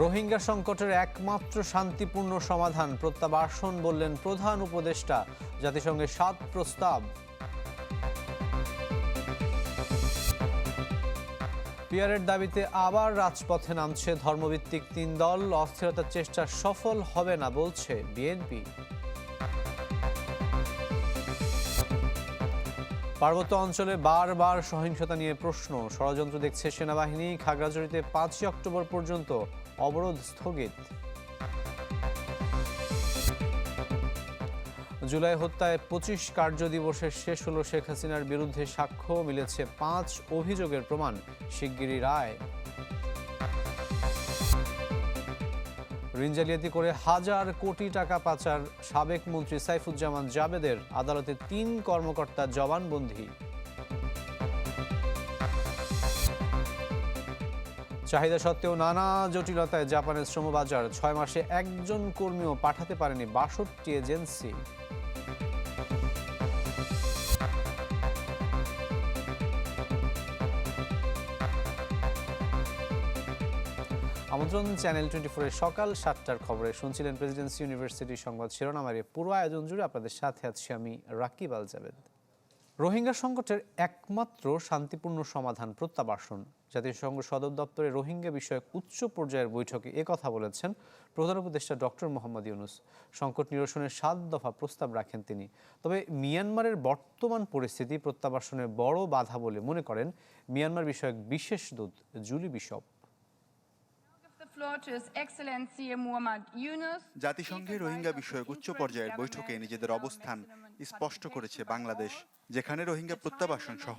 রোহিঙ্গা সংকটের একমাত্র শান্তিপূর্ণ সমাধান, প্রত্যাবাসন বললেন প্রধান উপদেষ্টা। জাতিসংঘের সাত প্রস্তাব। পিয়ারের দাবিতে আবার রাজপথে নামছে ধর্মভিত্তিক তিন দল, অস্থিরতার চেষ্টা সফল হবে না বলছে বিএনপি। পার্বত্য অঞ্চলে বারবার সহিংসতা নিয়ে প্রশ্ন, ষড়যন্ত্র দেখছে সেনাবাহিনী খাগড়াঝড়িতে পাঁচই অক্টোবর পর্যন্ত অবরোধ স্থগিত। জুলাই হত্যায় পঁচিশ কার্য দিবসের শেষ হলো শেখ হাসিনার বিরুদ্ধে সাক্ষ্য, মিলেছে পাঁচ অভিযোগের প্রমাণ, শিগগিরই রায়। ঋণ জালিয়াতি করে হাজার কোটি টাকা পাচার সাবেক মন্ত্রী সাইফুজ্জামান জাবেদের, আদালতে তিন কর্মকর্তা জবানবন্দি। চাহিদা সত্ত্বেও নানা জটিলতায় জাপানের শ্রমবাজার ছয় মাসে একজন কর্মীও পাঠাতে পারেনি বাষট্টি এজেন্সি। আমন্ত্রণ চ্যানেল টোয়েন্টি ফোরের সকাল সাতটার খবরে শুনছিলেন প্রেসিডেন্সি ইউনিভার্সিটির সংবাদ শিরোনামের পুরো আয়োজন জুড়ে আপনাদের সাথে আছি আমি রাকিব আল জাবেদ রোহিঙ্গা সংকটের একমাত্র শান্তিপূর্ণ সমাধান প্রত্যাবাসন। জাতিসংঘ সদর দপ্তরে রোহিঙ্গা বিষয়ক উচ্চ পর্যায়ের বৈঠকে কথা বলেছেন প্রধান উপদেষ্টা ডক্টর মোহাম্মদ ইউনুস। সংকট নিরসনের সাত দফা প্রস্তাব রাখেন তিনি। তবে মিয়ানমারের বর্তমান পরিস্থিতি প্রত্যাবাসনের বড় বাধা বলে মনে করেন মিয়ানমার বিষয়ক বিশেষ দূত জুলি বিশপ। জাতিসংঘের রোহিঙ্গা বিষয়ক উচ্চ পর্যায়ের বৈঠকে নিজেদের অবস্থান স্পষ্ট করেছে বাংলাদেশ যেখানে রোহিঙ্গা প্রত্যাবাসন সহ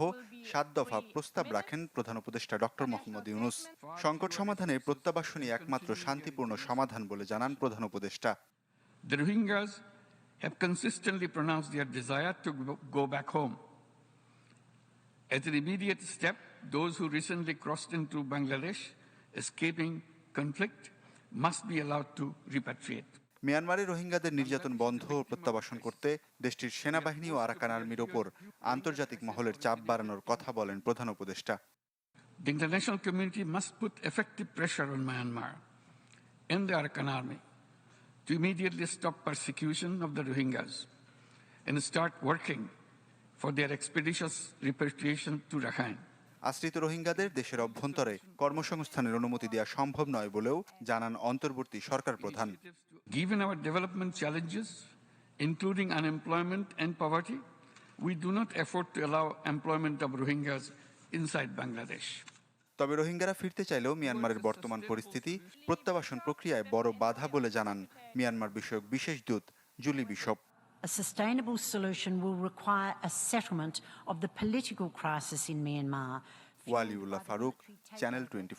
সাত দফা প্রস্তাব রাখেন প্রধান উপদেষ্টা ডক্টর মোহাম্মদ ইউনুস সংকট সমাধানে প্রত্যাবাসনই একমাত্র শান্তিপূর্ণ সমাধান বলে জানান প্রধান উপদেষ্টা The Rohingyas have consistently pronounced their desire to go back home. As an immediate step, those who recently crossed into Bangladesh, escaping conflict must be allowed to repatriate. মিয়ানমারে রোহিঙ্গাদের নির্যাতন বন্ধ ও প্রত্যাবাসন করতে দেশটির সেনাবাহিনী ও আরাকান আর্মির ওপর আন্তর্জাতিক মহলের চাপ বাড়ানোর কথা বলেন প্রধান উপদেষ্টা the international community must effective pressure on Myanmar in the Arakan army to immediately stop persecution of the Rohingyas and start working for their expeditious repatriation to Rakhine আশ্রিত রোহিঙ্গাদের দেশের অভ্যন্তরে কর্মসংস্থানের অনুমতি দেওয়া সম্ভব নয় বলেও জানান অন্তর্বর্তী সরকার প্রধান Given our development challenges, including unemployment and poverty, we do not afford to allow employment of Rohingyas inside Bangladesh. তবে রোহিঙ্গারা ফিরতে চাইলেও মিয়ানমারের বর্তমান পরিস্থিতি প্রত্যাবাসন প্রক্রিয়ায় বড় বাধা বলে জানান মিয়ানমার বিষয়ক বিশেষ দূত Julie Bishop A sustainable solution will require a settlement of the political crisis in Myanmar. Waliullah Faruk channel twenty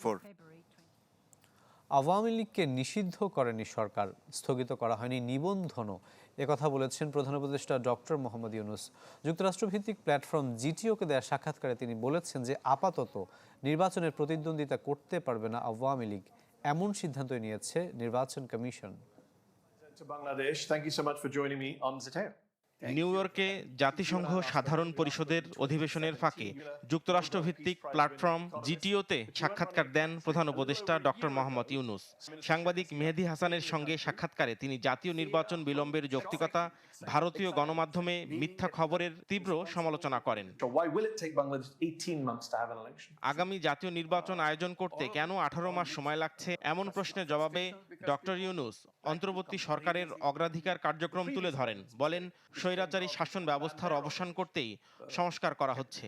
Awami লীগকে নিষিদ্ধ করেনি সরকার স্থগিত করা হয়নি নিবন্ধনও। একথা বলেছেন প্রধান উপদেষ্টা ডক্টর মোহাম্মদ ইউনুস। যুক্তরাষ্ট্রভিত্তিক প্ল্যাটফর্ম জিটিওকে দেয়া সাক্ষাৎকারে তিনি বলেছেন যে আপাতত নির্বাচনের প্রতিদ্বন্দ্বিতা করতে পারবে না আওয়ামী লীগ। এমন সিদ্ধান্তই নিয়েছে নির্বাচন কমিশন। নিউ ইয়র্কে জাতিসংঘ সাধারণ পরিষদের অধিবেশনের ফাঁকে যুক্তরাষ্ট্রভিত্তিক প্ল্যাটফর্ম জিটিওতে সাক্ষাৎকার দেন প্রধান উপদেষ্টা ডক্টর মোহাম্মদ ইউনুস সাংবাদিক মেহেদি হাসানের সঙ্গে সাক্ষাৎকারে তিনি জাতীয় নির্বাচন বিলম্বের যৌক্তিকতা ভারতীয় গণমাধ্যমে মিথ্যা খবরের তীব্র সমালোচনা করেন আগামী জাতীয় নির্বাচন আয়োজন করতে কেন আঠারো মাস সময় লাগছে এমন প্রশ্নের জবাবে ডক্টর ইউনুস অন্তর্বর্তী সরকারের অগ্রাধিকার কার্যক্রম তুলে ধরেন বলেন স্বৈরাচারী শাসন ব্যবস্থার অবসান করতেই সংস্কার করা হচ্ছে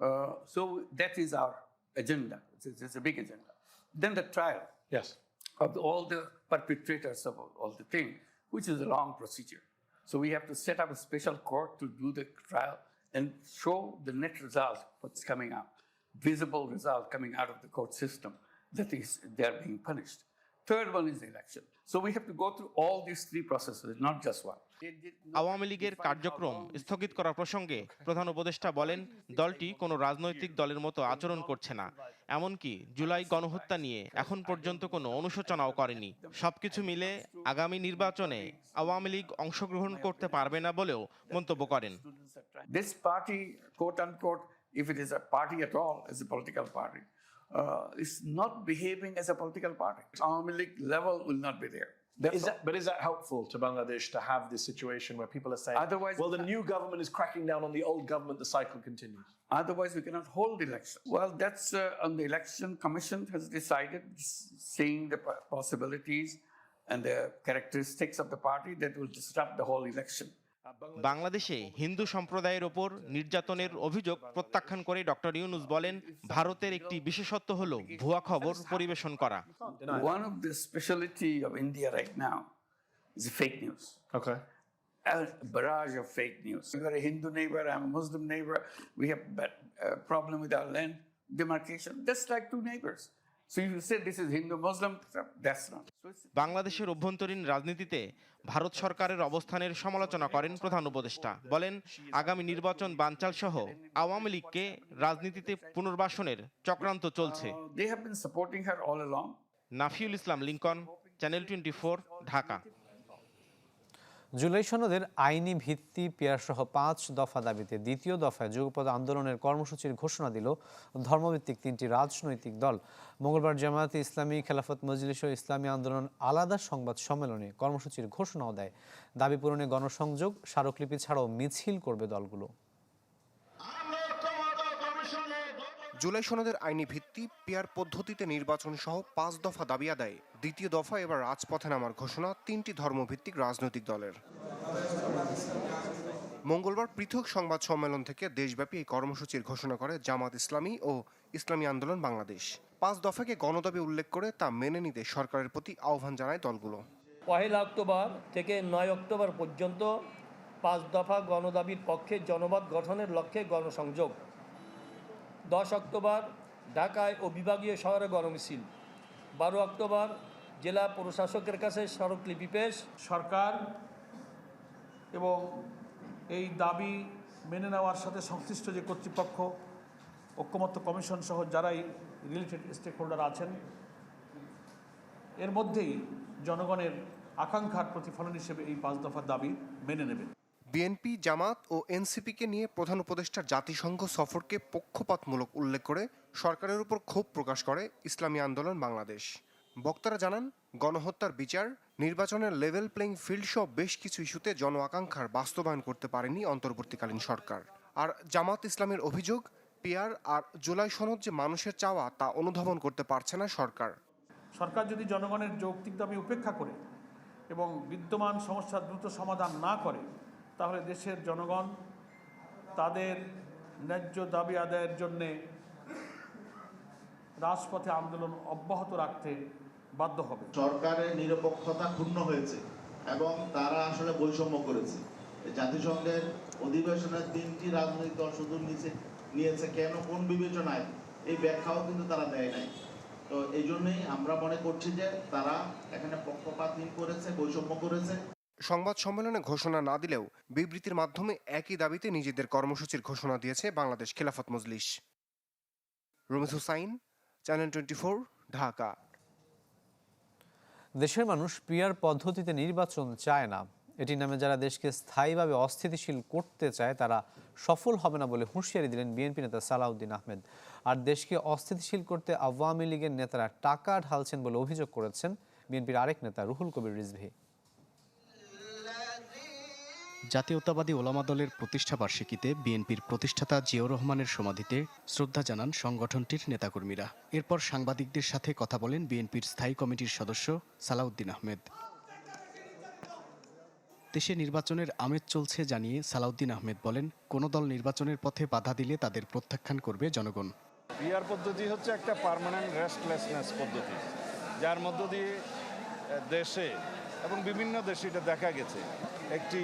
Uh, so that is our agenda. It's, it's, a big agenda. Then the trial. Yes. Of the- all the perpetrators of all, all the thing, which is a long procedure. So we have to set up a special court to do the trial and show the net result, what's coming out, visible result coming out of the court system that is they're being punished. Third one is the election. So we have to go through all these three processes, not just one. Awami লীগের কার্যক্রম স্থগিত করা প্রসঙ্গে প্রধান উপদেষ্টা বলেন দলটি কোনো রাজনৈতিক দলের মতো আচরণ করছে না এমনকি জুলাই গণহত্যা নিয়ে এখন পর্যন্ত কোনো অনুশোচনাও করেনি সবকিছু মিলে আগামী নির্বাচনে আওয়ামী লীগ অংশগ্রহণ করতে পারবে না বলেও মন্তব্য করেন This party, quote unquote, if it is a party at all, as a political party, uh, is not behaving as a political party. Army League level will not be there. Is that, but is that helpful to Bangladesh to have this situation where people are saying, Otherwise- well, the new government is cracking down on the old government, the cycle continues? Otherwise, we cannot hold election. Well, that's uh, on the election commission has decided, seeing the possibilities and the characteristics of the party that will disrupt the whole election. বাংলাদেশে হিন্দু সম্প্রদায়ের ওপর নির্যাতনের অভিযোগ প্রত্যাখ্যান করে doctor Yunus বলেন ভারতের একটি বিশেষত্ব হল ভুয়া খবর পরিবেশন করা। বাংলাদেশের অভ্যন্তরীণ রাজনীতিতে ভারত সরকারের অবস্থানের সমালোচনা করেন প্রধান উপদেষ্টা। বলেন আগামী নির্বাচন বানচাল সহ আওয়ামী লীগকে রাজনীতিতে পুনর্বাসনের চক্রান্ত চলছে. Nafiul Islam Lincoln channel twenty Dhaka. July সনদের আইনি ভিত্তি পেয়ারসহ পাঁচ দফা দাবিতে দ্বিতীয় দফায় যুগপদ আন্দোলনের কর্মসূচির ঘোষণা দিল ধর্মভিত্তিক তিনটি রাজনৈতিক দল। মঙ্গলবার জামায়াতে ইসলামী, খেলাফত মজলিস ও ইসলামী আন্দোলন আলাদা সংবাদ সম্মেলনে কর্মসূচির ঘোষণাও দেয়। দাবি পূরণে গণসংযোগ, স্মারকলিপি ছাড়াও মিছিল করবে দলগুলো। জুলাই সনদের আইনি ভিত্তি পিয়ার পদ্ধতিতে নির্বাচন সহ পাঁচ দফা দাবি আদায়। দ্বিতীয় দফা এবার রাজপথে নামার ঘোষণা তিনটি ধর্মভিত্তিক রাজনৈতিক দলের। মঙ্গলবার পৃথক সংবাদ সম্মেলন থেকে দেশব্যাপী এই কর্মসূচির ঘোষণা করে জামাত ইসলামী ও ইসলামী আন্দোলন বাংলাদেশ। পাঁচ দফাকে গণদাবি উল্লেখ করে তা মেনে নিতে সরকারের প্রতি আহ্বান জানায় দলগুলো। পহেলা অক্টোবর থেকে নয় অক্টোবর পর্যন্ত পাঁচ দফা গণদাবির পক্ষে জনমত গঠনের লক্ষ্যে গণসংযোগ। দশ অক্টোবর ঢাকায় ও বিভাগীয় শহরে গণমিছিল। বারো অক্টোবর জেলা প্রশাসকের কাছে স্মারকলিপি পেশ। সরকার এবং এই দাবি মেনে নেওয়ার সাথে সংশ্লিষ্ট যে কর্তৃপক্ষ, ঐক্যমত্য কমিশন সহ যারাই রিলেটেড স্টেক হোল্ডার আছেন, এর মধ্যেই জনগণের আকাঙ্ক্ষার প্রতিফলন হিসেবে এই পাঁচ দফার দাবি মেনে নেবেন বিএনপি, জামাত ও এনসিপিকে নিয়ে প্রধান উপদেষ্টার জাতিসংঘ সফরকে পক্ষপাতমূলক উল্লেখ করে সরকারের উপর ক্ষোভ প্রকাশ করে ইসলামী আন্দোলন বাংলাদেশ। বক্তারা জানান, গণহত্যার বিচার, নির্বাচনের লেভেল প্লেইং ফিল্ড সহ বেশ কিছু ইস্যুতে জন আকাঙ্ক্ষার বাস্তবায়ন করতে পারেনি অন্তর্বর্তীকালীন সরকার। আর জামাত ইসলামের অভিযোগ পিয়ার আর জুলাই সনদ যে মানুষের চাওয়া তা অনুধাবন করতে পারছে না সরকার। সরকার যদি জনগণের যৌক্তিক দাবি উপেক্ষা করে এবং বিদ্যমান সমস্যার দ্রুত সমাধান না করে তাহলে দেশের জনগণ তাদের ন্যায্য দাবি আদায়ের জন্যে রাজপথে আন্দোলন অব্যাহত রাখতে বাধ্য হবে। সরকারের নিরপেক্ষতা ক্ষুণ্ণ হয়েছে এবং তারা আসলে বৈষম্য করেছে। জাতিসংঘের অধিবেশনের তিনটি রাজনৈতিক দল শুধু নিচে নিয়েছে কেন কোন বিবেচনায়? এই ব্যাখ্যাও কিন্তু তারা দেয় নাই। তো এই জন্যই আমরা মনে করছি যে তারা এখানে পক্ষপাতহীন করেছে, বৈষম্য করেছে। সংবাদ সম্মেলনে ঘোষণা না দিলেও বিবৃতির মাধ্যমে একই দাবিতে নিজেদের কর্মসূচির ঘোষণা দিয়েছে বাংলাদেশ খেলাফত মজলিস। Rumis Hussain, channel twenty Dhaka. দেশের মানুষ পিয়ার পদ্ধতিতে নির্বাচন চায় না। এটি নামে যারা দেশকে স্থায়ীভাবে অস্থিতিশীল করতে চায়, তারা সফল হবে না বলে হুঁশিয়ারি দিলেন বিএনপি নেতা সালাউদ্দিন আহমেদ। আর দেশকে অস্থিতিশীল করতে আওয়ামী লীগের নেতারা টাকা ঢালছেন বলে অভিযোগ করেছেন বিএনপির আরেক নেতা, রুহুল কবির রিজভি। জাতীয়তাবাদী ওলামা দলের প্রতিষ্ঠা বার্ষিকীতে বিএনপির প্রতিষ্ঠাতা জিয়াউর রহমানের সমাধিতে শ্রদ্ধা জানান সংগঠনটির নেতাকর্মীরা। এরপর সাংবাদিকদের সাথে কথা বলেন বিএনপির স্থায়ী কমিটির সদস্য সালাউদ্দিন আহমেদ। দেশে নির্বাচনের আমেজ চলছে জানিয়ে সালাউদ্দিন আহমেদ বলেন, কোনো দল নির্বাচনের পথে বাধা দিলে তাদের প্রত্যাখ্যান করবে জনগণ। পিআর পদ্ধতি হচ্ছে একটা পার্মানেন্ট রেস্টলেসনেস পদ্ধতি, যার মধ্য দিয়ে দেশে এবং বিভিন্ন দেশে এটা দেখা গেছে। একটি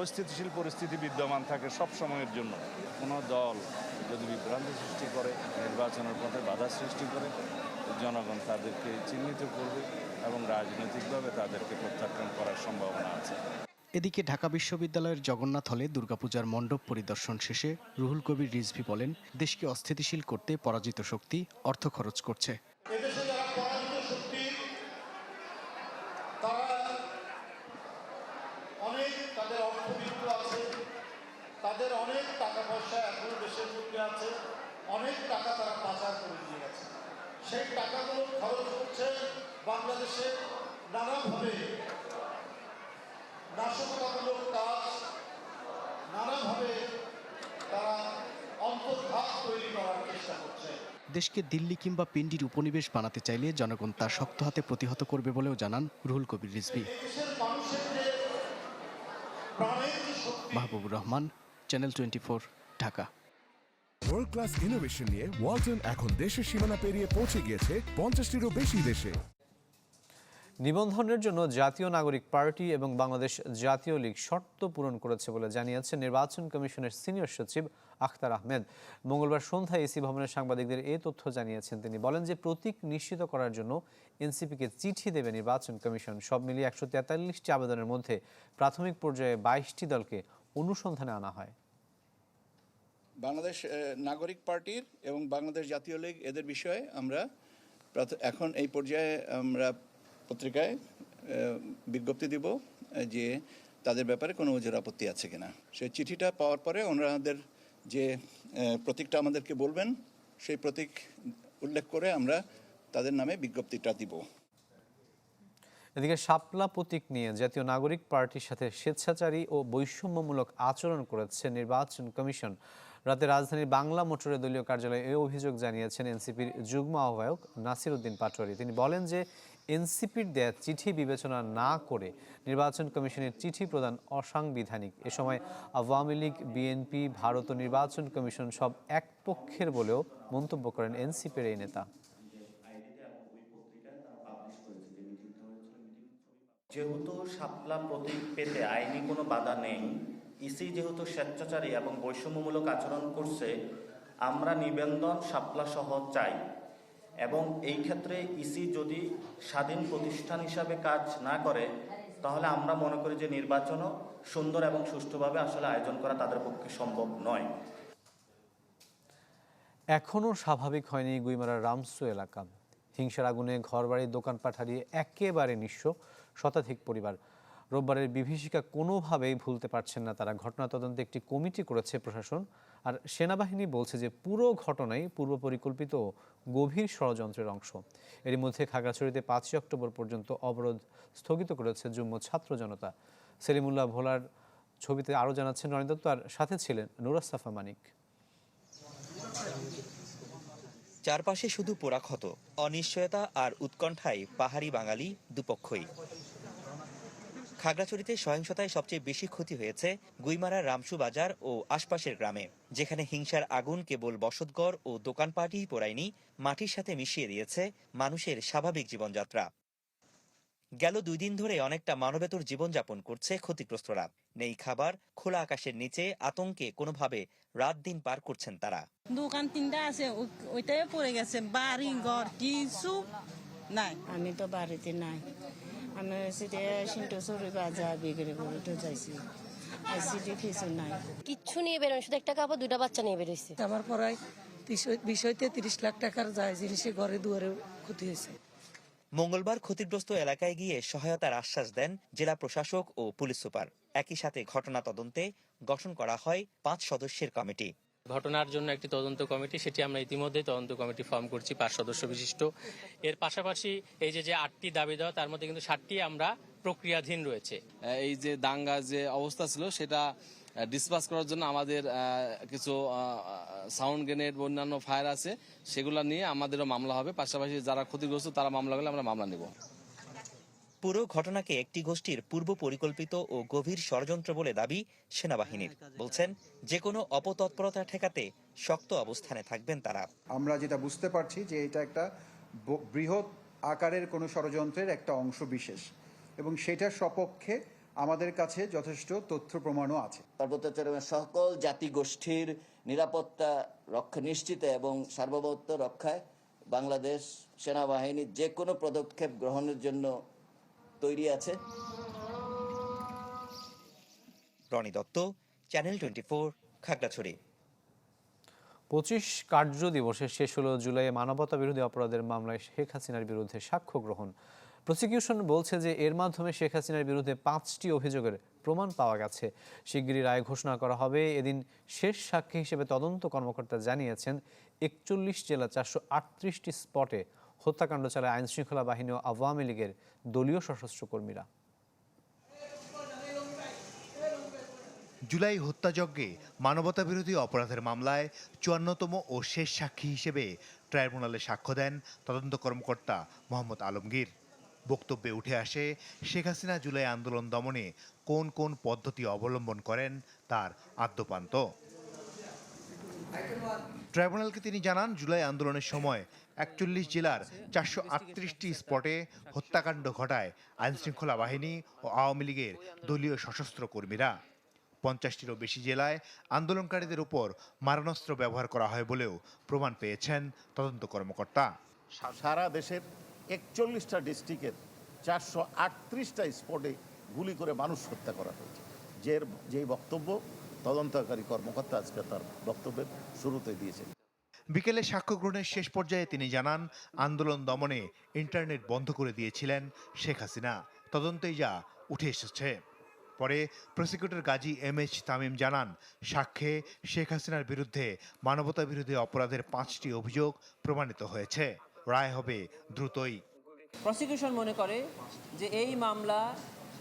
অস্থিতিশীল পরিস্থিতি বিদ্যমান থাকে সব সময়ের জন্য। কোনো দল যদি বিভ্রান্তি সৃষ্টি করে, নির্বাচনের পথে বাধা সৃষ্টি করে, জনগণ তাদেরকে চিহ্নিত করবে এবং রাজনৈতিকভাবে তাদেরকে প্রত্যাখ্যান করার সম্ভাবনা আছে। এদিকে ঢাকা বিশ্ববিদ্যালয়ের জগন্নাথ হলে দুর্গাপূজার মণ্ডপ পরিদর্শন শেষে রুহুল কবির রিজভি বলেন, দেশকে অস্থিতিশীল করতে পরাজিত শক্তি অর্থ খরচ করছে এদেশে যারা পরাজিত শক্তি তারা অনেক তাদের অর্থবিত্ত আছে তাদের অনেক টাকা পয়সা এখনও দেশের মধ্যে আছে বাংলাদেশে নানাভাবে নাশকতামূলক কাজ নানাভাবে তারা অন্তর্ঘাত তৈরি করার চেষ্টা করছে দেশকে দিল্লি কিংবা পিন্ডির উপনিবেশ বানাতে চাইলে জনগণ তা শক্ত হাতে প্রতিহত করবে বলেও জানান Ruhul Kabir Rizvi. Mahbubur Rahman channel twenty Dhaka. World class innovation নিয়ে ওয়ালটন এখন দেশের সীমানা পেরিয়ে পৌঁছে গিয়েছে পঞ্চাশটিরও বেশি দেশে। নিবন্ধনের জন্য জাতীয় নাগরিক পার্টি এবং বাংলাদেশ জাতীয় লীগ শর্ত পূরণ করেছে বলে জানিয়েছেন নির্বাচন কমিশনের সিনিয়র সচিব আখতার আহমেদ। মঙ্গলবার সন্ধ্যায় এসি ভবনের সাংবাদিকদের এই তথ্য জানিয়েছেন তিনি। বলেন যে প্রতীক নিশ্চিত করার জন্য এনসিপিকে চিঠি দেবে নির্বাচন কমিশন। সব মিলিয়ে একশো তেতাল্লিশটি আবেদনের মধ্যে প্রাথমিক পর্যায়ে বাইশটি দলকে অনুসন্ধানে আনা হয়। বাংলাদেশ নাগরিক পার্টির এবং বাংলাদেশ জাতীয় লীগ এদের বিষয়ে আমরা এখন এই পর্যায়ে আমরা পত্রিকায় বিজ্ঞপ্তি দিব যে তাদের ব্যাপারে কোনো ওজোর আপত্তি আছে কিনা। সেই চিঠিটা পাওয়ার পরে ওনাদের যে প্রতীকটা আমাদেরকে বলবেন, সেই প্রতীক উল্লেখ করে আমরা তাদের নামে বিজ্ঞপ্তিটা দিব। এদিকে শাপলা প্রতীক নিয়ে জাতীয় নাগরিক পার্টির সাথে স্বেচ্ছাচারী ও বৈষম্যমূলক আচরণ করেছে নির্বাচন কমিশন। রাতে রাজধানীর বাংলা মোটরের দলীয় কার্যালয়ে এই অভিযোগ জানিয়েছেন এনসিপির যুগ্ম আহ্বায়ক নাসির উদ্দিন পাটোয়ারি। তিনি বলেন যে এনসিপির দেয়া চিঠি বিবেচনা না করে নির্বাচন কমিশনের চিঠি প্রদান অসাংবিধানিক। এ সময় আওয়ামী লীগ, বিএনপি, ভারত ও নির্বাচন কমিশন সব এক পক্ষের বলেও মন্তব্য করেন এনসিপির এই নেতা। যেহেতু শাপলা প্রতীক পেতে আইনি কোনো বাধা নেই, ইসি যেহেতু স্বেচ্ছাচারী এবং বৈষম্যমূলক আচরণ করছে, আমরা নিবন্ধন শাপলা সহ চাই। এবং এই ক্ষেত্রে ইসি যদি স্বাধীন প্রতিষ্ঠান হিসাবে কাজ না করে, তাহলে আমরা মনে করি যে নির্বাচনও সুন্দর এবং সুষ্ঠুভাবে আসলে আয়োজন করা তাদের পক্ষে সম্ভব নয়। এখনও স্বাভাবিক হয়নি গুইমারার রামসু এলাকা। হিংসার আগুনে ঘরবাড়ির দোকানপাট হারিয়ে একেবারে নিঃস্ব শতাধিক পরিবার। রোববারের বিভীষিকা কোনোভাবেই ভুলতে পারছেন না তারা। ঘটনা তদন্তে একটি কমিটি করেছে প্রশাসন। আর সেনাবাহিনী বলছে যে পুরো ঘটনাই পূর্ব পরিকল্পিত গভীর ষড়যন্ত্রের অংশ। এরই মধ্যে খাগড়াছড়িতে পাঁচই অক্টোবর পর্যন্ত অবরোধ স্থগিত করেছে যুগ্ম ছাত্র জনতা। সেলিমুল্লাহ ভোলার ছবিতে আরও জানাচ্ছেন রনি দত্ত, আর সাথে ছিলেন নুরাস্তাফা মানিক। চারপাশে শুধু পোড়াক্ষত, অনিশ্চয়তা আর উৎকণ্ঠায় পাহাড়ি বাঙালি দুপক্ষই। খাগড়াছড়িতে সহিংসতায় সবচেয়ে বেশি ক্ষতি হয়েছে গুইমারার রামসু বাজার ও আশপাশের গ্রামে। যেখানে হিংসার আগুন কেবল বসতঘর ও দোকানপাটই পোড়ায়নি মাটির সাথে মিশিয়ে দিয়েছে মানুষের স্বাভাবিক জীবনযাত্রা। গেল দুই দিন ধরে অনেকটা মানবেতর জীবনযাপন করছে ক্ষতিগ্রস্তরা। নেই খাবার খোলা আকাশের নিচে আতঙ্কে কোনোভাবে রাত দিন পার করছেন তারা। দোকান তিনটা আছে ওইটাই পড়ে গেছে বাড়ি ঘর কিছু নাই। আমি তো বাড়িতে নাই। আমি সেটা সিন্টসরি বাজার বিক্রি করে তো যাইছি আর সেটা কিছু নাই কিচ্ছু নিয়ে বেরোয় শুধু একটা কাপড় দুইটা বাচ্চা নিয়ে বেরোইছে আমার পড়ায় বিষয়তে তিরিশ লাখ টাকার যায় জিনিসে ঘরে দুয়ারে ক্ষতি হয়েছে মঙ্গলবার ক্ষতিগ্রস্ত এলাকায় গিয়ে সহায়তার আশ্বাস দেন জেলা প্রশাসক ও পুলিশ সুপার একই সাথে ঘটনা তদন্তে গঠন করা হয় পাঁচ সদস্যের কমিটি ঘটনার জন্য একটি তদন্ত কমিটি, সেটি আমরা ইতিমধ্যে তদন্ত কমিটি ফর্ম করছি, পাঁচ সদস্য বিশিষ্ট। এর পাশাপাশি এই যে যে আটটি দাবি দেওয়া, তার মধ্যে কিন্তু সাতটি আমরা প্রক্রিয়াধীন রয়েছে। এই যে দাঙ্গা যে অবস্থা ছিল, সেটা ডিসপাস করার জন্য আমাদের কিছু সাউন্ড গ্রেনেড অন্যান্য ফায়ার আছে, সেগুলো নিয়ে আমাদেরও মামলা হবে। পাশাপাশি যারা ক্ষতিগ্রস্ত, তারা মামলা করলে আমরা মামলা নেব। পুরো ঘটনাকে একটি গোষ্ঠীর পূর্ব পরিকল্পিত ও গভীর ষড়যন্ত্র বলে দাবি সেনাবাহিনীর। বলছেন যে কোনো অপতৎপরতা ঠেকাতে শক্ত অবস্থানে থাকবেন তারা। আমরা যেটা বুঝতে পারছি যে এটা একটা বৃহৎ আকারের কোনো ষড়যন্ত্রের একটা অংশ বিশেষ এবং সেটার সপক্ষে আমাদের কাছে যথেষ্ট তথ্য প্রমাণও আছে। পার্বত্য সকল জাতিগোষ্ঠীর নিরাপত্তা রক্ষা নিশ্চিত এবং সার্বভৌমত্ব রক্ষায় বাংলাদেশ সেনাবাহিনী যে কোনো পদক্ষেপ গ্রহণের জন্য তৈরি আছে। Rony Dutta channel twenty four Khagrachari. পঁচিশ কার্য দিবসে শেষ হলো জুলাইয়ে মানবতা বিরোধী অপরাধের মামলায় শেখ হাসিনার বিরুদ্ধে সাক্ষ্য গ্রহণ। প্রসিকিউশন বলছে যে এর মাধ্যমে শেখ হাসিনার বিরুদ্ধে পাঁচটি অভিযোগের প্রমাণ পাওয়া গেছে। শিগগিরই রায় ঘোষণা করা হবে। এদিন শেষ সাক্ষী হিসেবে তদন্ত কর্মকর্তা জানিয়েছেন, একচল্লিশ জেলা চারশো আটত্রিশটি স্পটে হত্যাকাণ্ড চালায় আইন শৃঙ্খলা বাহিনী ও আওয়ামী লীগের দলীয় সশস্ত্র কর্মীরা। জুলাই হত্যাযজ্ঞে মানবতাবিরোধী অপরাধের মামলায় চুয়ান্নতম ও শেষ সাক্ষী হিসেবে ট্রাইব্যুনালে সাক্ষ্য দেন তদন্ত কর্মকর্তা মোহাম্মদ আলমগীর। বক্তব্যে উঠে আসে, শেখ হাসিনা জুলাই আন্দোলন দমনে কোন কোন পদ্ধতি অবলম্বন করেন তার আদ্যপান্ত। ট্রাইব্যুনালকে তিনি জানান, জুলাই আন্দোলনের সময় একচল্লিশ জেলার চারশো আটত্রিশটি স্পটে হত্যাকাণ্ড ঘটায় আইনশৃঙ্খলা বাহিনী ও আওয়ামী লীগের দলীয় সশস্ত্র কর্মীরা। পঞ্চাশটিরও বেশি জেলায় আন্দোলনকারীদের উপর মারণাস্ত্র ব্যবহার করা হয় বলেও প্রমাণ পেয়েছেন তদন্ত কর্মকর্তা। সারা দেশের একচল্লিশটা ডিস্ট্রিক্টের চারশো আটত্রিশটা স্পটে গুলি করে মানুষ হত্যা করা হয়েছে। যে যেই বক্তব্য তদন্তকারী কর্মকর্তা আজকে তার বক্তব্যের শুরুতে দিয়েছেন। বিকেলে সাক্ষ্য গ্রহণের শেষ পর্যায়ে তিনি জানান আন্দোলন দমনে ইন্টারনেট বন্ধ করে দিয়েছিলেন শেখ হাসিনা। তদন্তেই যা উঠে এসেছে। পরে prosecutor Gazi M H Tamim জানান সাক্ষ্যে শেখ হাসিনার বিরুদ্ধে মানবতা বিরোধী অপরাধের পাঁচটি অভিযোগ প্রমাণিত হয়েছে। রায় হবে দ্রুতই। প্রসিকিউশন মনে করে যে এই মামলা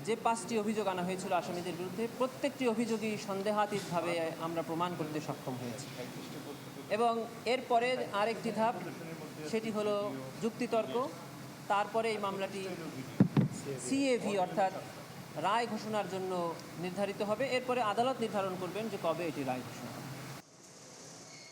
যে পাঁচটি অভিযোগ আনা হয়েছিল আসামিদের বিরুদ্ধে, প্রত্যেকটি অভিযোগই সন্দেহাতীতভাবে আমরা প্রমাণ করতে সক্ষম হয়েছি। এবং এরপরে আরেকটি ধাপ, সেটি হলো যুক্তিতর্ক। তারপরে এই মামলাটি সিএভি অর্থাৎ রায় ঘোষণার জন্য নির্ধারিত হবে। এরপরে আদালত নির্ধারণ করবেন যে কবে এটি রায় ঘোষণা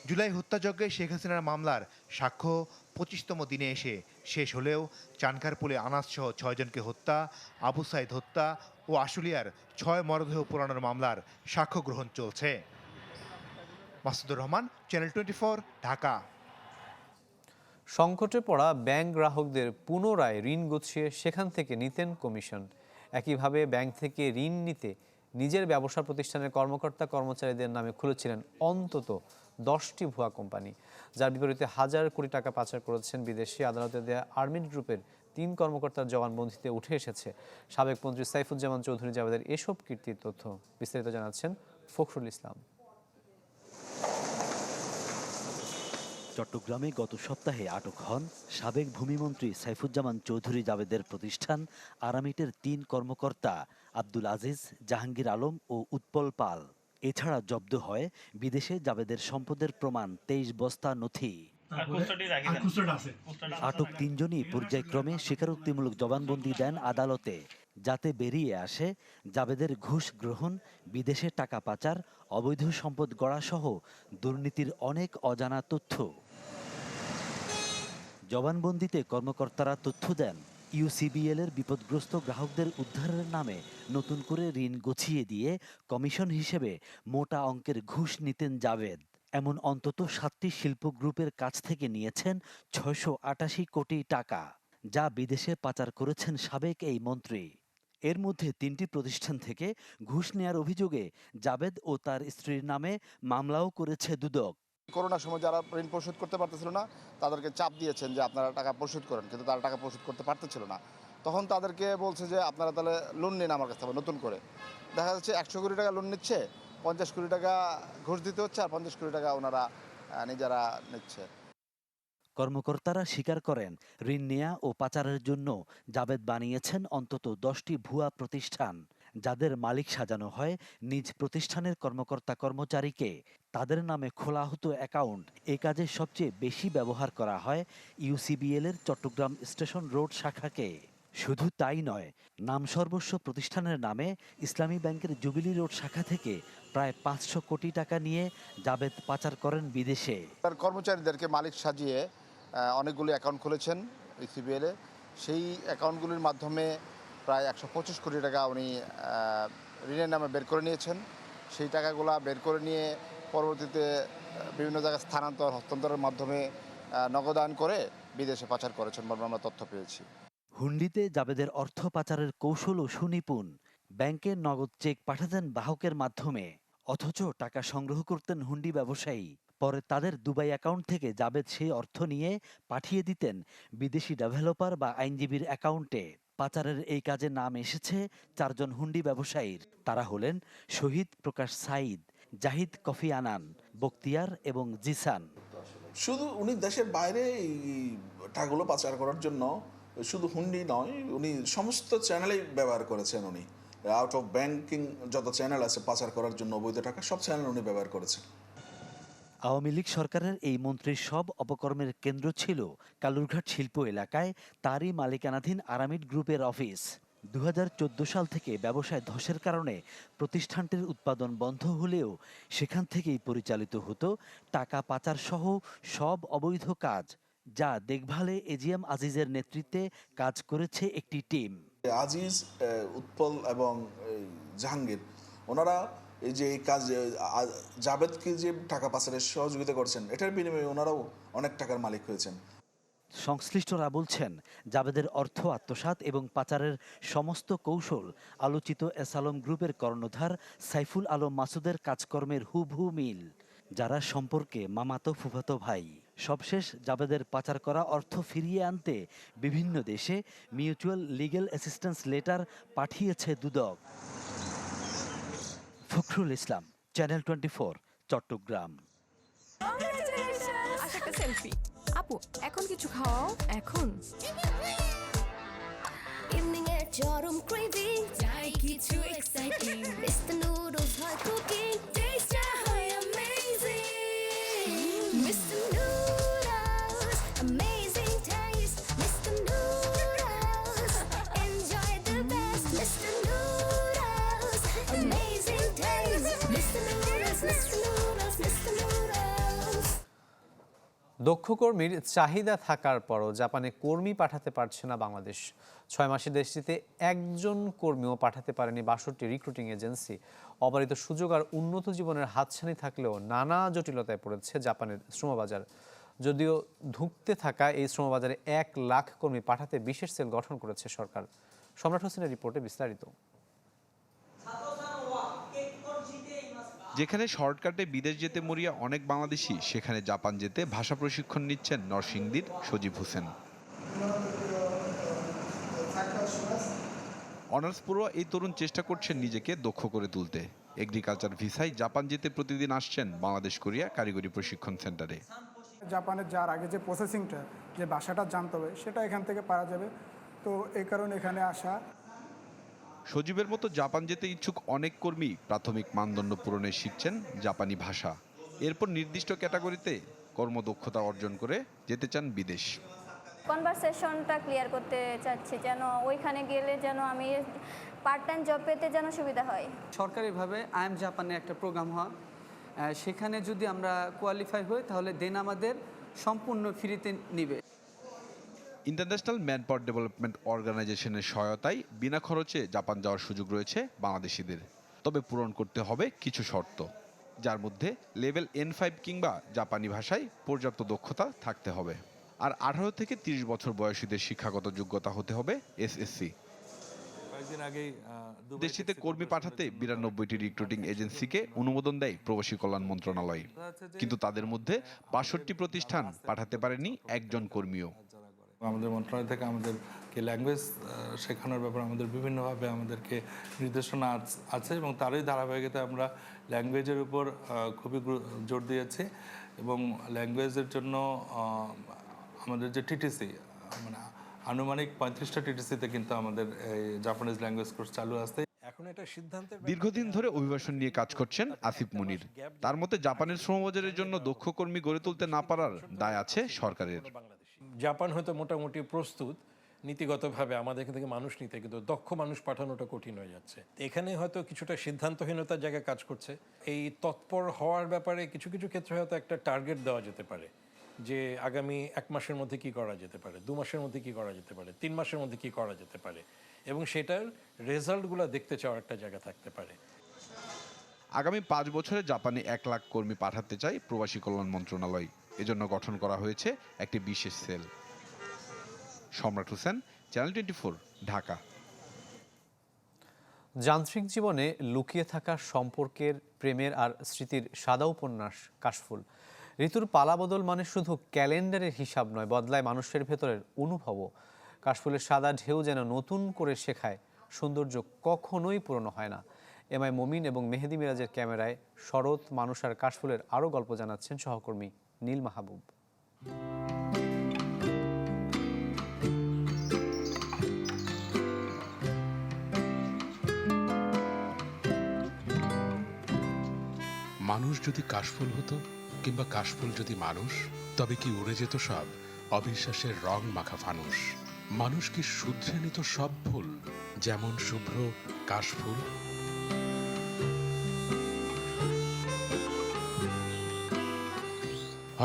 জুলাই হত্যাযজ্ঞে শেখ হাসিনার মামলার সাক্ষ্য পঁচিশতম দিনে এসে শেষ হলেও চানকারপুলে আনাস সহ ছয়জনকে হত্যা, আবু সাইদ হত্যা ও আশুলিয়ার ছয় মরদেহ পোড়ানোর মামলার সাক্ষ্য গ্রহণ চলছে। Masudur Rahman channel twenty Dhaka. সংকটে পড়া ব্যাংক গ্রাহকদের পুনরায় ঋণ গুছিয়ে সেখান থেকে নিতেন কমিশন। একইভাবে ব্যাংক থেকে ঋণ নিতে নিজের ব্যবসা প্রতিষ্ঠানের কর্মকর্তা কর্মচারীদের নামে খুলেছিলেন অন্তত দশটি ভুয়া কোম্পানি, যার বিপরীতে হাজার কোটি টাকা পাচার করেছেন বিদেশি আদালতে দেয়া আর্মিড গ্রুপের তিন কর্মকর্তার জবানবন্দিতে উঠে এসেছে। সাবেক মন্ত্রী সাইফুজ্জামান চৌধুরী জাভেদের এসব কীর্তির তথ্য বিস্তারিত জানাচ্ছেন ফখরুল ইসলাম। চট্টগ্রামে গত সপ্তাহে আটক হন সাবেক ভূমিমন্ত্রী সাইফুজ্জামান চৌধুরী জাবেদের প্রতিষ্ঠান আরামিটের তিন কর্মকর্তা আব্দুল আজিজ, জাহাঙ্গীর আলম ও উৎপল পাল। এছাড়া জব্দ হয় বিদেশে জাবেদের সম্পদের প্রমাণ তেইশ বস্তা নথি। আটক তিনজনই পর্যায়ক্রমে স্বীকারোক্তিমূলক জবানবন্দি দেন আদালতে যাতে বেরিয়ে আসে জাবেদের ঘুষ গ্রহণ বিদেশে টাকা পাচার অবৈধ সম্পদ গড়াসহ দুর্নীতির অনেক অজানা তথ্য। জবানবন্দিতে কর্মকর্তারা তথ্য দেন ইউসিবিএল এর বিপদগ্রস্ত গ্রাহকদের উদ্ধারের নামে নতুন করে ঋণ গছিয়ে দিয়ে কমিশন হিসেবে মোটা অঙ্কের ঘুষ নিতেন জাভেদ। এমন অন্তত সাতটি শিল্প গ্রুপের কাছ থেকে নিয়েছেন ছয়শো আটাশি কোটি টাকা, যা বিদেশে পাচার করেছেন সাবেক এই মন্ত্রী। এর মধ্যে তিনটি প্রতিষ্ঠান থেকে ঘুষ নেয়ার অভিযোগে জাবেদ ও তার স্ত্রীর নামে মামলাও করেছে দুদক। করোনার সময় যারা ঋণ পরিশোধ করতে পারতেছিল না, তাদেরকে চাপ দিয়েছেন যে আপনারা টাকা পরিশোধ করেন, কিন্তু তারা টাকা পরিশোধ করতে পারতেছিল না। তখন তাদেরকে বলছে যে, আপনারা তাহলে লোন নিন আমার কাছ থেকে নতুন করে। দেখা যাচ্ছে একশো কোটি টাকা লোন নিচ্ছে, পঞ্চাশ কোটি টাকা ঘুষ দিতে হচ্ছে, আর পঞ্চাশ কোটি টাকা ওনারা নিজেরা নিচ্ছে। কর্মকর্তারা স্বীকার করেন, ঋণ নেয়া ও পাচারের জন্য জাবেদ বানিয়েছেন অন্তত দশটি ভুয়া প্রতিষ্ঠান। যাদের মালিক সাজানো হয় নিজ প্রতিষ্ঠানের কর্মকর্তা কর্মচারীকে। তাদের নামে খোলা হতো অ্যাকাউন্ট। এ কাজে সবচেয়ে বেশি ব্যবহার করা হয় ইউসিবিএল এর চট্টগ্রাম স্টেশন রোড শাখাকে। শুধু তাই নয়, নাম সর্বস্ব প্রতিষ্ঠানের নামে ইসলামী ব্যাংকের জুবিলি রোড শাখা থেকে প্রায় পাঁচশো কোটি টাকা নিয়ে জাবেদ পাচার করেন বিদেশে। তার কর্মচারীদেরকে মালিক সাজিয়ে অনেকগুলি অ্যাকাউন্ট খুলেছেন ইসিবিএলে সেই অ্যাকাউন্টগুলির মাধ্যমে প্রায় একশো পঁচিশ কোটি টাকা উনি ঋণের নামে বের করে নিয়েছেন। সেই টাকাগুলা বের করে নিয়ে পরবর্তীতে বিভিন্ন জায়গায় স্থানান্তর হস্তান্তরের মাধ্যমে আহ, নগদায়ন করে বিদেশে পাচার করেছেন বলে আমরা তথ্য পেয়েছি। হুন্ডিতে জাবেদের অর্থ পাচারের কৌশলও সুনিপুণ। ব্যাংকে নগদ চেক পাঠাতেন বাহকের মাধ্যমে অথচ টাকা সংগ্রহ করতেন হুন্ডি ব্যবসায়ী। পরে তাদের দুবাই অ্যাকাউন্ট থেকে জাবেদ সেই অর্থ নিয়ে পাঠিয়ে দিতেন বিদেশি ডেভেলপার বা আইনজীবীর অ্যাকাউন্টে। পাচারের এই কাজে নাম এসেছে চারজন হুন্ডি ব্যবসায়ীর। তারা হলেন শহীদ প্রকাশ সাইদ জাহিদ কফি আনান বক্তিয়ার এবং জিসান। শুধু উনি দেশের বাইরে টাকাগুলো পাচার করার জন্য শুধু হুন্ডি নয়, উনি সমস্ত চ্যানেলেই ব্যবহার করেছেন উনি। আউট অফ ব্যাংকিং যত চ্যানেল আছে পাচার করার জন্য অবৈধ টাকা, সব চ্যানেল উনি ব্যবহার করেছেন। আওয়ামী লীগ সরকারের এই মন্ত্রীর সব অপকর্মের কেন্দ্র ছিল কালুরঘাট শিল্প এলাকায় তারই মালিকানাধীন আরামিড গ্রুপের অফিস। দুহাজার চোদ্দ সাল থেকে ব্যবসায় ধসের কারণে প্রতিষ্ঠানটির উৎপাদন বন্ধ হলেও সেখান থেকেই পরিচালিত হতো টাকা পাচার সহ সব অবৈধ কাজ, যা দেখভালে এজিএম আজিজের নেতৃত্বে কাজ করেছে একটি টিম। আজিজ উৎপল এবং জাহাঙ্গীর, ওনারা এই যে এই কাজ আহ, জাভেদকে যে টাকা পাচারের সহযোগিতা করছেন এটার বিনিময়ে ওনারাও অনেক টাকার মালিক হয়েছেন। সংশ্লিষ্টরা বলছেন জাবেদের অর্থ আত্মসাৎ এবং পাচারের সমস্ত কৌশল আলোচিত এসালম গ্রুপের কর্ণধার সাইফুল আলম মাসুদের কাজকর্মের হুবহু মিল যারা সম্পর্কে মামাতো ফুফাতো ভাই। সবশেষ জাবেদের পাচার করা অর্থ ফিরিয়ে আনতে বিভিন্ন দেশে মিউচুয়াল লিগেল অ্যাসিস্ট্যান্স লেটার পাঠিয়েছে দুদক। Fakhrul Islam channel twenty four Chattogram আচ্ছা সেলফি আপু এখন কিছু খাও? এখন। ইভিনিং এর চরম ক্রেভিং চাই কিছু এক্সাইটিং মিস্টার নুডলস হয় কুকিং দক্ষ কর্মীর চাহিদা থাকার পরও জাপানে কর্মী পাঠাতে পারছে না বাংলাদেশ। ছয় মাসে দেশটিতে একজন কর্মীও পাঠাতে পারেনি বাষট্টি রিক্রুটিং এজেন্সি। অবারিত সুযোগ আর উন্নত জীবনের হাতছানি থাকলেও নানা জটিলতায় পড়েছে জাপানের শ্রমবাজার। যদিও ধুঁকতে থাকা এই শ্রমবাজারে এক লাখ কর্মী পাঠাতে বিশেষ সেল গঠন করেছে সরকার। সম্রাট হোসেনের রিপোর্টে বিস্তারিত। যেখানে শর্টকাটে বিদেশ যেতে মরিয়া অনেক বাংলাদেশি, সেখানে জাপান যেতে ভাষা প্রশিক্ষণ নিচ্ছেন নরসিংদীর সজীব হোসেন। অনার্স পড়ুয়া এই তরুণ চেষ্টা করছেন নিজেকে দক্ষ করে তুলতে। এগ্রিকালচার ভিসায় জাপান যেতে প্রতিদিন আসছেন বাংলাদেশ কোরিয়া কারিগরি প্রশিক্ষণ সেন্টারে। জাপানের যার আগে যে প্রসেসিংটা যে ভাষাটা জানতে হবে, সেটা এখান থেকে পারা যাবে। তো এই কারণে এখানে আসা সজীবের মতো জাপান যেতে ইচ্ছুক অনেক কর্মী প্রাথমিক মানদণ্ড পূরণে শিখছেন জাপানি ভাষা। এরপর নির্দিষ্ট ক্যাটাগরিতে কর্মদক্ষতা অর্জন করে যেতে চান বিদেশ। কনভারসেশনটা ক্লিয়ার করতে চাচ্ছি যেন ওইখানে গেলে যেন আমি পার্ট টাইম জব পেতে যেন সুবিধা হয়। সরকারিভাবে আই এম জাপানে একটা প্রোগ্রাম হয়। সেখানে যদি আমরা কোয়ালিফাই হই তাহলে দেন আমাদের সম্পূর্ণ ফ্রিতে নিবে। ইন্টারন্যাশনাল ম্যানপাওয়ার ডেভেলপমেন্ট অর্গানাইজেশনের সহায়তায় বিনা খরচে জাপান যাওয়ার সুযোগ রয়েছে বাংলাদেশিদের। তবে পূরণ করতে হবে কিছু শর্ত যার মধ্যে লেভেল এন ফাইভ কিংবা জাপানি ভাষায় পর্যাপ্ত দক্ষতা থাকতে হবে। আর আঠারো থেকে তিরিশ বছর বয়সীদের শিক্ষাগত যোগ্যতা হতে হবে এসএসসি কয়েকদিন আগেই দেশটিতে কর্মী পাঠাতে বিরানব্বইটি রিক্রুটিং এজেন্সিকে অনুমোদন দেয় প্রবাসী কল্যাণ মন্ত্রণালয়। কিন্তু তাদের মধ্যে বাষট্টি প্রতিষ্ঠান পাঠাতে পারেনি একজন কর্মীও। আমাদের মন্ত্রণালয় থেকে আমাদেরকে ল্যাঙ্গুয়েজ শেখানোর ব্যাপারে আমাদের বিভিন্নভাবে আমাদেরকে নির্দেশনা আছে এবং তারই ধারাবাহিকতায় আমরা ল্যাঙ্গুয়েজের উপর খুবই জোর দিয়েছি এবং ল্যাঙ্গুয়েজের জন্য আমাদের যে টিটিসি মানে আনুমানিক পঁয়ত্রিশটা টিটিসিতে কিন্তু আমাদের এই জাপানিজ ল্যাঙ্গুয়েজ কোর্স চালু আছে। এখন এটা সিদ্ধান্তের দীর্ঘদিন ধরে অভিবাসন নিয়ে কাজ করছেন আসিফ মুনির। তার মতে জাপানের শ্রমবাজারের জন্য দক্ষ কর্মী গড়ে তুলতে না পারার দায় আছে সরকারের। জাপান হয়তো মোটামুটি প্রস্তুত নীতিগতভাবে আমাদের এখান থেকে মানুষ নিতে, কিন্তু দক্ষ মানুষ পাঠানোটা কঠিন হয়ে যাচ্ছে। এখানে হয়তো কিছুটা সিদ্ধান্তহীনতার জায়গায় কাজ করছে। এই তৎপর হওয়ার ব্যাপারে কিছু কিছু ক্ষেত্রে হয়তো একটা টার্গেট দেওয়া যেতে পারে, যে আগামী এক মাসের মধ্যে কি করা যেতে পারে, দু মাসের মধ্যে কি করা যেতে পারে, তিন মাসের মধ্যে কি করা যেতে পারে, এবং সেটার রেজাল্টগুলো দেখতে চাওয়ার একটা জায়গা থাকতে পারে। আগামী পাঁচ বছরে জাপানে এক লাখ কর্মী পাঠাতে চায় প্রবাসী কল্যাণ মন্ত্রণালয়। এজন্য গঠন করা হয়েছে একটি বিশেষ সেল। সম্রাট হোসেন চ্যানেল টোয়েন্টি ঢাকা। যান্ত্রিক জীবনে লুকিয়ে থাকা সম্পর্কের প্রেমের আর স্মৃতির সাদা উপন্যাস কাশফুল। ঋতুর পালাবদল মানে শুধু ক্যালেন্ডারের হিসাব নয়, বদলায় মানুষের ভেতরের অনুভবও। কাশফুলের সাদা ঢেউ যেন নতুন করে শেখায়, সৌন্দর্য কখনোই পুরনো হয় না। এম আই মমিন এবং মেহেদি মিরাজের ক্যামেরায় শরৎ, মানুষ আর কাশফুলের আরও গল্প জানাচ্ছেন সহকর্মী নীল মাহবুব। মানুষ যদি কাশফুল হতো কিংবা কাশফুল যদি মানুষ, তবে কি উড়ে যেত সব? অবিশ্বাসের রং মাখা ফানুষ। মানুষ কি শুধরে নিত সব ফুল? যেমন শুভ্র কাশফুল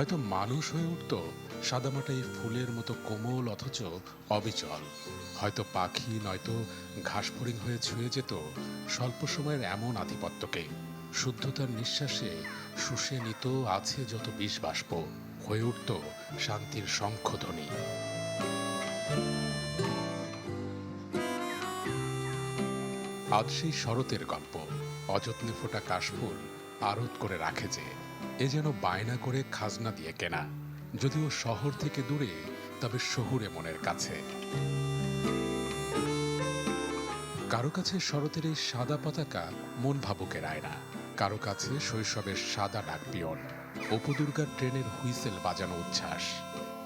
হয়তো মানুষ হয়ে উঠত সাদামাটাই ফুলের মতো কোমল অথচ অবিচল। হয়তো পাখি নয়তো ঘাস ফড়িং হয়ে ছুঁয়ে যেত স্বল্প সময়ের এমন আধিপত্যকে। শুদ্ধতার নিঃশ্বাসে শুষে নিত আছে যত বিষ বাষ্প, হয়ে উঠত শান্তির শঙ্খধ্বনি। আজ সেই শরতের গল্প, অযত্নে ফোটা কাশফুল আড়ত করে রাখে যে এ যেন বায়না করে খাজনা দিয়ে কেনা। যদিও শহর থেকে দূরে, তবে শহুরে মনের কাছে। কারও কাছে শরতের এই সাদা পতাকা মন ভাবুকে রায় না কারও কাছে শৈশবের সাদা ডাক পিয়ন। অপুদুর্গার ট্রেনের হুইসেল বাজানো উচ্ছ্বাস।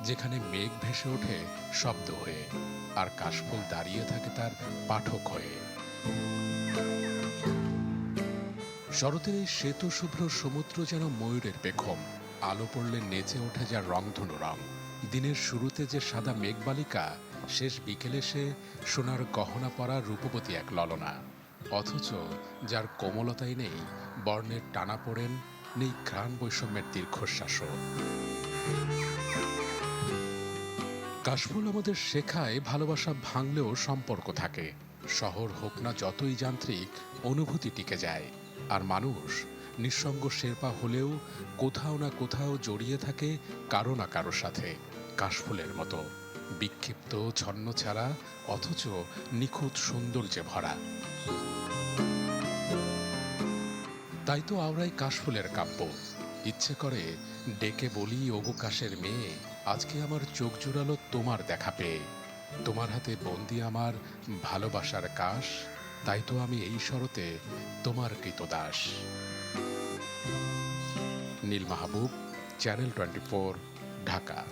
যেখানে মেঘ ভেসে ওঠে শব্দ হয়ে, আর কাশফুল দাঁড়িয়ে থাকে তার পাঠক হয়ে। শরতের এই শ্বেত শুভ্র সমুদ্র যেন ময়ূরের পেখম। আলো পড়লে নেচে ওঠে যার রংধনু রং। দিনের শুরুতে যে সাদা মেঘবালিকা, শেষ বিকেলে সে সোনার গহনা পরা রূপবতী এক ললনা। অথচ যার কোমলতাই নেই, বর্ণের টানা পড়েন, নেই ঘ্রাণ বৈষম্যের দীর্ঘশ্বাসও। কাশফুল আমাদের শেখায় ভালোবাসা ভাঙলেও সম্পর্ক থাকে। শহর হোক না যতই যান্ত্রিক, অনুভূতি টিকে যায়। আর মানুষ নিঃসঙ্গ শেরপা হলেও কোথাও না কোথাও জড়িয়ে থাকে কারও না কারও সাথে। কাশফুলের মতো। বিক্ষিপ্ত, ছন্ন ছাড়া, অথচ নিখুঁত সৌন্দর্যে ভরা। তাই তো আওড়াই কাশফুলের কাব্য। ইচ্ছে করে ডেকে বলি, ওগো কাশের মেয়ে, আজকে আমার চোখ জুড়ালো তোমার দেখা পেয়ে। তোমার হাতে বন্দি আমার ভালোবাসার কাশ তাই তো আমি এই শরতে তোমার কৃতদাস। Neel Mahbub channel twenty Dhaka.